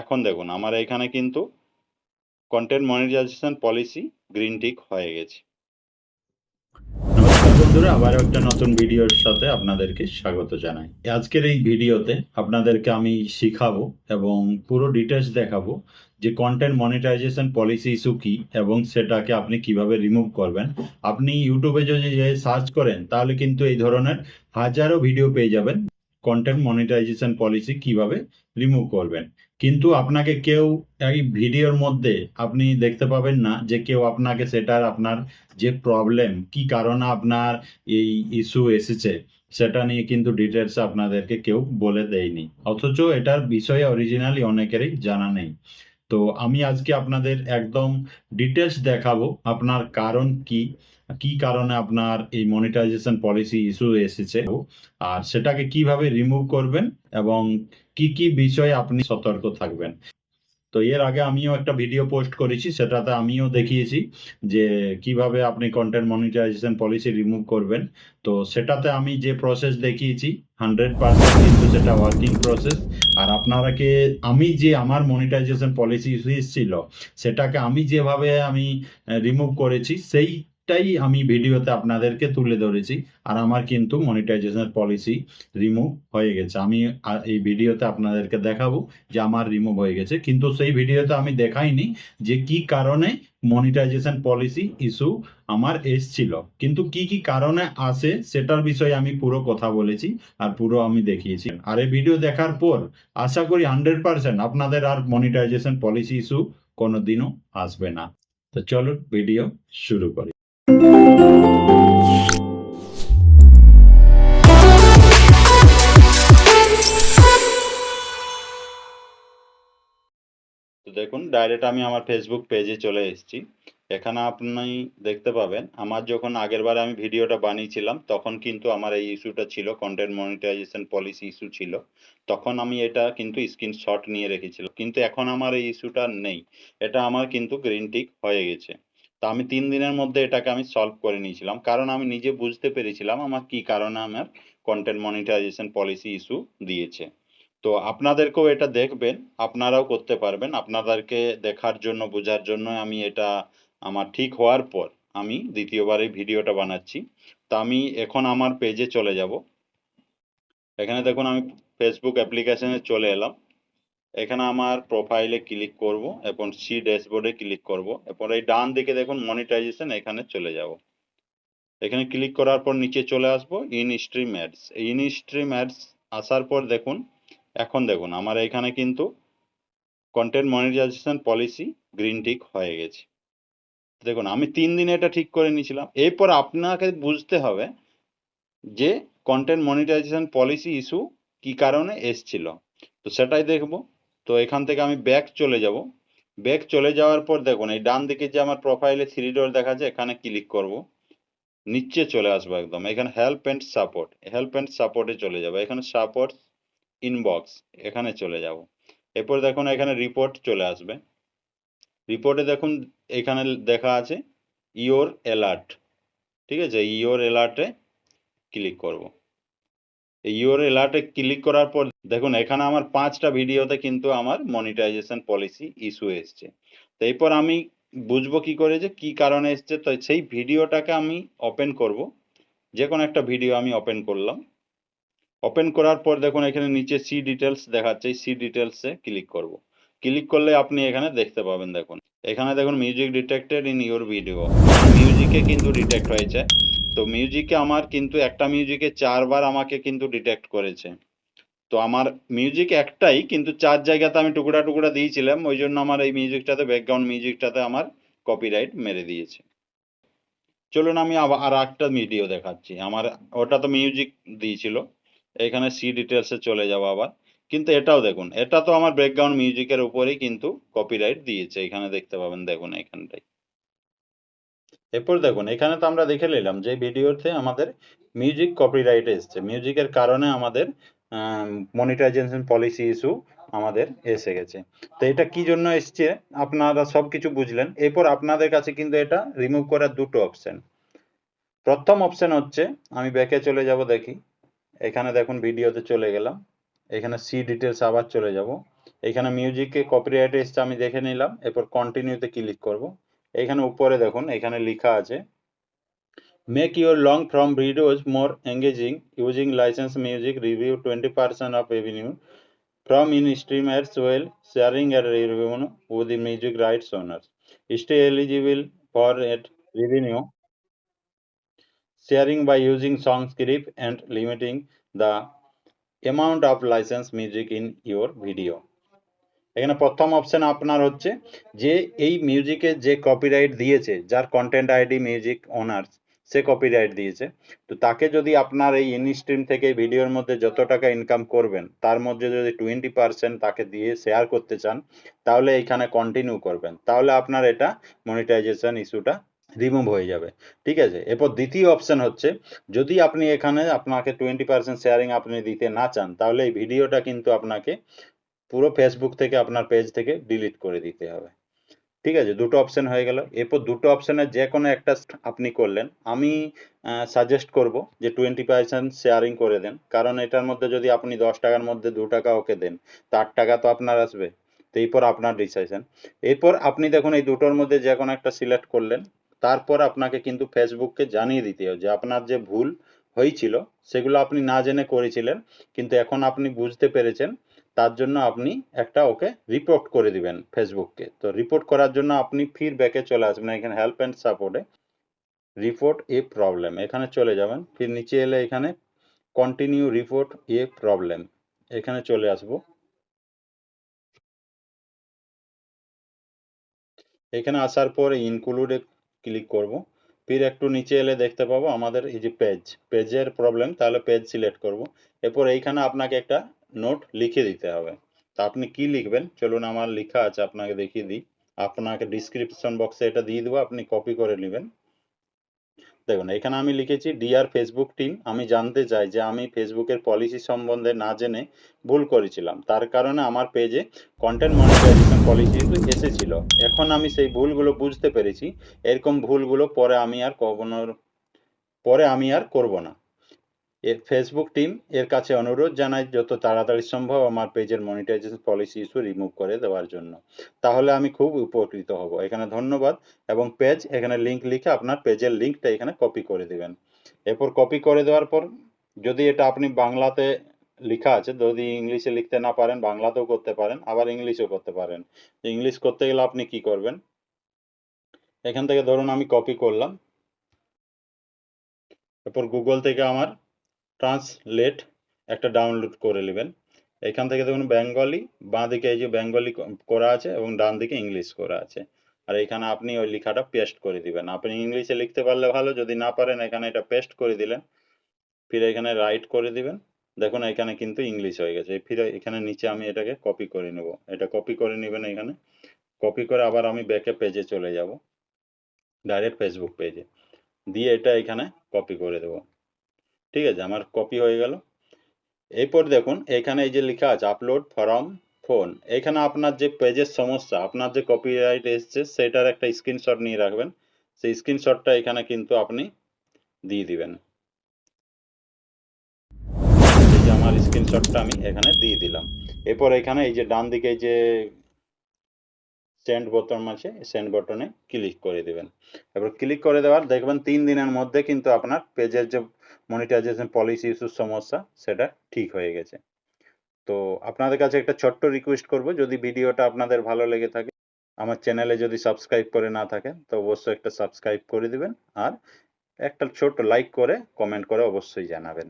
এখন দেখুন, আমার এখানে কিন্তু content monetization policy green tick হয়ে গেছে। নমস্কার বন্ধুরা আবার একটা নতুন ভিডিওর সাথে আপনাদেরকে স্বাগত জানাই। আজকের এই ভিডিওতে আপনাদেরকে আমি শিখাবো এবং পুরো ডিটেলস দেখাবো যে কন্টেন্ট মনিটাইজেশন পলিসি ইস্যু কি এবং সেটাকে আপনি কীভাবে রিমুভ করবেন। আপনি ইউটিউবে যদি সার্চ করেন, তাহলে কিন্তু এই ধরনের হাজারো ভিডিও পেয়ে যাবেন। কন্টেন্ট মনিটাইজেশন পলিসি কীভাবে রিমুভ করবেন। কিন্তু আপনাকে কেউ এই ভিডিওর মধ্যে আপনি দেখতে পাবেন না যে কেউ আপনাকে সেটার আপনার যে প্রবলেম কি কারণে আপনার এই ইস্যু এসেছে, সেটা নিয়ে কিন্তু ডিটেলস আপনাদেরকে কেউ বলে দেয়নি। অথচ এটার বিষয়ে অরিজিনালি অনেকেরই জানা নেই। তো আমি আজকে আপনাদের একদম ডিটেলস দেখাবো, আপনার কারণ কি কি কারণে আপনার এই মনিটাইজেশন পলিসি ইস্যু এসেছে? আর সেটাকে কীভাবে রিমুভ করবেন এবং কি কি বিষয়ে আপনি সতর্ক থাকবেন? তো এর আগে আমিও একটা ভিডিও পোস্ট করেছি, সেটাতে আমিও দেখিয়েছি যে কীভাবে আপনি কন্টেন্ট মনিটাইজেশন পলিসি রিমুভ করবেন। তো সেটাতে আমি যে প্রসেস দেখিয়েছি হান্ড্রেড পার্সেন্ট কিন্তু সেটা ওয়ার্কিং প্রসেস আর আপনারাকে, আমি যে আমার মনিটাইজেশন পলিসি ছিল সেটাকে আমি যেভাবে আমি রিমুভ করেছি সেইটাই আমি ভিডিওতে আপনাদেরকে তুলে ধরেছি, আর আমার কিন্তু মনিটাইজেশন পলিসি রিমুভ হয়ে গেছে। আমি এই ভিডিওতে আপনাদেরকে দেখাবো যে আমার রিমুভ হয়ে গেছে, কিন্তু সেই ভিডিওতে আমি দেখাইনি যে কি কারণে মনিটাইজেশন পলিসি ইস্যু আমার এসছিল। কিন্তু কি কি কারণে আসে সেটার বিষয়ে আমি পুরো কথা বলেছি আর পুরো আমি দেখিয়েছি। আর এই ভিডিও দেখার পর আশা করি হান্ড্রেড পার্সেন্ট আপনাদের আর মনিটাইজেশন পলিসি ইস্যু কোনোদিনও আসবে না। তো চলুন ভিডিও শুরু করি। তো দেখুন ডাইরেক্ট আমি আমার ফেসবুক পেজে চলে এসেছি। এখানে আপনি দেখতে পাবেন, আমার যখন আগেরবার আমি ভিডিওটা বানিয়েছিলাম, তখন কিন্তু আমার এই ইস্যুটা ছিল কন্টেন্ট মনিটাইজেশন পলিসি ইস্যু ছিল। তখন আমি এটা কিন্তু স্ক্রিনশট নিয়ে রেখেছিলাম। কিন্তু এখন আমার এই ইস্যুটা নেই। এটা আমার কিন্তু গ্রিন টিক হয়ে গেছে। তো আমি তিন দিনের মধ্যে এটাকে আমি সলভ করে নিয়েছিলাম। কারণ আমি নিজে বুঝতে পেরেছিলাম আমার কি কারণে আমার কন্টেন্ট মনিটাইজেশন পলিসি ইস্যু দিয়েছে। তো আপনাদেরকেও এটা দেখবেন, আপনারাও করতে পারবেন। আপনাদেরকে দেখার জন্য, বোঝার জন্য আমি এটা আমার ঠিক হওয়ার পর আমি দ্বিতীয়বার এই ভিডিওটা বানাচ্ছি। তা আমি এখন আমার পেজে চলে যাব। এখানে দেখুন, আমি ফেসবুক অ্যাপ্লিকেশনে চলে এলাম। এখানে আমার প্রোফাইলে ক্লিক করব এবং সি ড্যাশবোর্ডে ক্লিক করব। এরপর এই ডান দিকে দেখুন মনিটাইজেশন এখানে চলে যাব। এখানে ক্লিক করার পর নিচে চলে আসব in stream ads in stream ads আসার পর দেখুন এখন দেখুন, আমার এখানে কিন্তু content monetization policy green tick হয়ে গেছে। দেখুন, আমি তিন দিনে এটা ঠিক করে নিয়েছিলাম। এরপর আপনাকে বুঝতে হবে যে কন্টেন্ট মনিটাইজেশন পলিসি ইস্যু কি কারণে এসছিল। তো সেটাই দেখব। তো এখান থেকে আমি ব্যাক চলে যাব। ব্যাক চলে যাওয়ার পর দেখুন, এই ডান দিকে যে আমার প্রোফাইলে থ্রি ডোর দেখা যায় এখানে ক্লিক করব। নিচে চলে আসব একদম। এখানে help and support help and সাপোর্টে চলে যাব। এখানে সাপোর্ট ইনবক্স এখানে চলে যাব। এরপর দেখুন এখানে রিপোর্ট চলে আসবে। রিপোর্টে দেখুন এখানে দেখা আছে ইওর অ্যালার্ট ঠিক আছে? ইওর অ্যালার্টে ক্লিক করব। ইওর অ্যালার্টে ক্লিক করার পর দেখুন এখানে আমার পাঁচটা ভিডিওতে কিন্তু আমার মনিটাইজেশন পলিসি ইস্যু এসছে। তো এরপর আমি বুঝব কি করে যে কি কারণে এসছে? তো সেই ভিডিওটাকে আমি ওপেন করব। যে কোনো একটা ভিডিও আমি ওপেন করলাম। ওপেন করার পর দেখুন এখানে নিচে সি ডিটেলস দেখাচ্ছে। সি ডিটেলসে ক্লিক করব। ক্লিক করলে আপনি এখানে দেখতে পাবেন দেখুন। এখানে দেখুন music detected in your video মিউজিকে কিন্তু ডিটেক্ট হয়েছে। তো মিউজিকে আমার কিন্তু একটা মিউজিকে চারবার আমাকে কিন্তু ডিটেক্ট করেছে। তো আমার মিউজিক একটাই, কিন্তু চার জায়গাতে আমি টুকরা টুকরা দিয়েছিলাম। ওই জন্য আমার এই মিউজিকটাতে ব্যাকগ্রাউন্ড মিউজিকটাতে আমার কপিরাইট মেরে দিয়েছে। চলুন আমি আবার আর একটা ভিডিও দেখাচ্ছি। আমার, ওটা তো মিউজিক দিয়েছিল। এখানে সি ডিটেলসে চলে যাব আবার। কিন্তু এটাও দেখুন, এটা তো আমার ব্যাকগ্রাউন্ড মিউজিকের উপরেই কিন্তু কপিরাইট দিয়েছে, এখানে দেখতে পাবেন দেখুন এখানটাই এরপর দেখুন, এখানে তো আমরা দেখে নিলাম যে ভিডিওতে আমাদের মিউজিক কপিরাইট এসছে। মিউজিকের কারণে আমাদের মনিটাইজেশন পলিসি ইস্যু আমাদের এসে গেছে। তো এটা কি জন্য এসছে? আপনারা সব কিছু বুঝলেন। এরপর আপনাদের কাছে কিন্তু এটা রিমুভ করার দুটো অপশন প্রথম অপশন হচ্ছে, আমি ব্যাকে চলে যাব দেখি। এখানে দেখুন ভিডিওতে চলে গেলাম। এখানে সি ডিটেলস আবার চলে যাব। এখানে মিউজিকে কপিরাইট এসছে, আমি দেখে নিলাম। এরপর কন্টিনিউতে ক্লিক করব। এখানে উপরে দেখুন, এখানে লেখা আছে make your long form videos more engaging using license music review twenty percent of revenue from in streamers while sharing a revenue with the music rights owners. Stay eligible for a revenue. Sharing by using song script and limiting the amount of licensed music in your video. এখানে প্রথম option আপনার হচ্ছে যে এই মিউজিকে যে copyright দিয়েছে, যার কন্টেন্ট আইডি মিউজিক ওনার সে কপিরাইট দিয়েছে তো তাকে যদি আপনার এই ইনস্ট্রিম থেকে ভিডিওর মধ্যে যত টাকা ইনকাম করবেন, তার মধ্যে যদি টোয়েন্টি পার্সেন্ট তাকে দিয়ে শেয়ার করতে চান, তাহলে এইখানে কন্টিনিউ করবেন তাহলে আপনার এটা মনিটাইজেশন ইস্যুটা রিমুভ হয়ে যাবে। ঠিক আছে? এরপর দ্বিতীয় অপশন হচ্ছে, যদি আপনি এখানে আপনাকে টোয়েন্টি পার্সেন্ট শেয়ারিং আপনি দিতে না চান, তাহলে এই ভিডিওটা কিন্তু আপনাকে পুরো ফেসবুক থেকে, আপনার পেজ থেকে ডিলিট করে দিতে হবে। ঠিক আছে? দুটো অপশন হয়ে গেল। এরপর দুটো অপশনের যে কোনো একটা আপনি করলেন। আমি সাজেস্ট করব যে টোয়েন্টি পার্সেন্ট শেয়ারিং করে দেন। কারণ এটার মধ্যে যদি আপনি দশ টাকার মধ্যে দু টাকা ওকে দেন, তো আট টাকা তো আপনার আসবে। তো এরপর আপনার ডিসিশন এরপর আপনি দেখুন, এই দুটোর মধ্যে যে কোনো একটা সিলেক্ট করলেন। তারপর আপনাকে কিন্তু ফেসবুককে জানিয়ে দিতে হবে যে আপনার যে ভুল হয়েছিল, সেগুলো আপনি না জেনে করেছিলেন, কিন্তু এখন আপনি বুঝতে পেরেছেন, তার জন্য আপনি একটা ওকে রিপোর্ট করে দিবেন ফেসবুককে তো রিপোর্ট করার জন্য আপনি ফির ব্যাকে চলে আসবেন, এখানে হেল্প অ্যান্ড সাপোর্টে রিপোর্ট এ প্রবলেম এখানে চলে যাবেন, ফির নিচে এলে এখানে কন্টিনিউ রিপোর্ট এ প্রবলেম এখানে চলে আসব। এখানে আসার পর ইনক্লুডে ক্লিক করব। ফির একটু নিচে এলে দেখতে পাবো আমাদের এই যে পেজ পেজের প্রবলেম তাহলে পেজ সিলেক্ট করব। এরপর এইখানে আপনাকে একটা নোট লিখে দিতে হবে। তা আপনি কি লিখবেন? চলুন আমার লেখা আছে, আপনাকে দেখিয়ে দিই। আপনাকে ডিসক্রিপশন বক্সে এটা দিয়ে দেবো, আপনি কপি করে নেবেন। দেখুন, এখানে আমি লিখেছি ডিয়ার ফেসবুক টিম আমি জানতে চাই যে আমি ফেসবুকের পলিসি সম্বন্ধে না জেনে ভুল করেছিলাম। তার কারণে আমার পেজে কন্টেন্ট মনিটাইজেশন পলিসি কিন্তু এসেছিল। এখন আমি সেই ভুলগুলো বুঝতে পেরেছি। এরকম ভুলগুলো পরে আমি আর কখনো, পরে আমি আর করব না। এর ফেসবুক টিম এর কাছে অনুরোধ জানাই, যত তাড়াতাড়ি সম্ভব আমার পেজের মনিটাইজেশন পলিসি ইস্যু রিমুভ করে দেওয়ার জন্য। তাহলে আমি খুব উপকৃত হব। এখানে ধন্যবাদ। এবং পেজ এখানে লিংক লিখে আপনার পেজের লিঙ্কটা এখানে কপি করে দিবেন। এরপর কপি করে দেওয়ার পর, যদি এটা আপনি বাংলাতে লেখা আছে, যদি ইংলিশে লিখতে না পারেন, বাংলাতেও করতে পারেন, আবার ইংলিশেও করতে পারেন। ইংলিশ করতে গেলে আপনি কি করবেন? এখান থেকে ধরুন আমি কপি করলাম। এরপর গুগল থেকে আমার ট্রান্সলেট একটা ডাউনলোড করে নেবেন। এখান থেকে দেখুন বেঙ্গলি বাঁ দিকে এই যে বেঙ্গলি করা আছে এবং ডান দিকে ইংলিশ করা আছে। আর এখানে আপনি ওই লেখাটা পেস্ট করে দিবেন। আপনি ইংলিশে লিখতে পারলে ভালো, যদি না পারেন এখানে এটা পেস্ট করে দিলেন। ফিরে এখানে রাইট করে দিবেন। দেখুন এখানে কিন্তু ইংলিশ হয়ে গেছে। ফিরে এখানে নিচে আমি এটাকে কপি করে নেব। এটা কপি করে নেবেন এখানে। কপি করে আবার আমি ব্যাকে পেজে চলে যাব। ডাইরেক্ট ফেসবুক পেজে দিয়ে এটা এখানে কপি করে দেবো। ঠিক আছে, আমার কপি হয়ে গেল। এরপর দেখুন, এখানে এই যে লেখা আছে আপলোড ফরম ফোন এখানে আপনার যে পেজের সমস্যা, আপনার যে কপিরাইট এসছে, সেটার একটা স্ক্রিনশট নিয়ে রাখবেন। সেই স্ক্রিনশটটা এখানে কিন্তু আপনি দিয়ে দিবেন। এই যে আমার স্ক্রিনশটটা আমি এখানে দিয়ে দিলাম। এরপর এখানে এই যে ডান দিকে যে সেন্ড বটন আছে সেন্ড বটনে ক্লিক করে দিবেন। এবার ক্লিক করে দেওয়ার, দেখবেন তিন দিনের মধ্যে কিন্তু আপনার পেজের যে মনিটাইজেশন পলিসি ইস্যুর সমস্যা, সেটা ঠিক হয়ে গেছে। তো আপনাদের কাছে একটা ছোট্ট রিকোয়েস্ট করব, যদি ভিডিওটা আপনাদের ভালো লেগে থাকে, আমার চ্যানেলে যদি সাবস্ক্রাইব করে না থাকেন, তো অবশ্যই একটা সাবস্ক্রাইব করে দিবেন, আর একটা ছোট লাইক করে কমেন্ট করে অবশ্যই জানাবেন।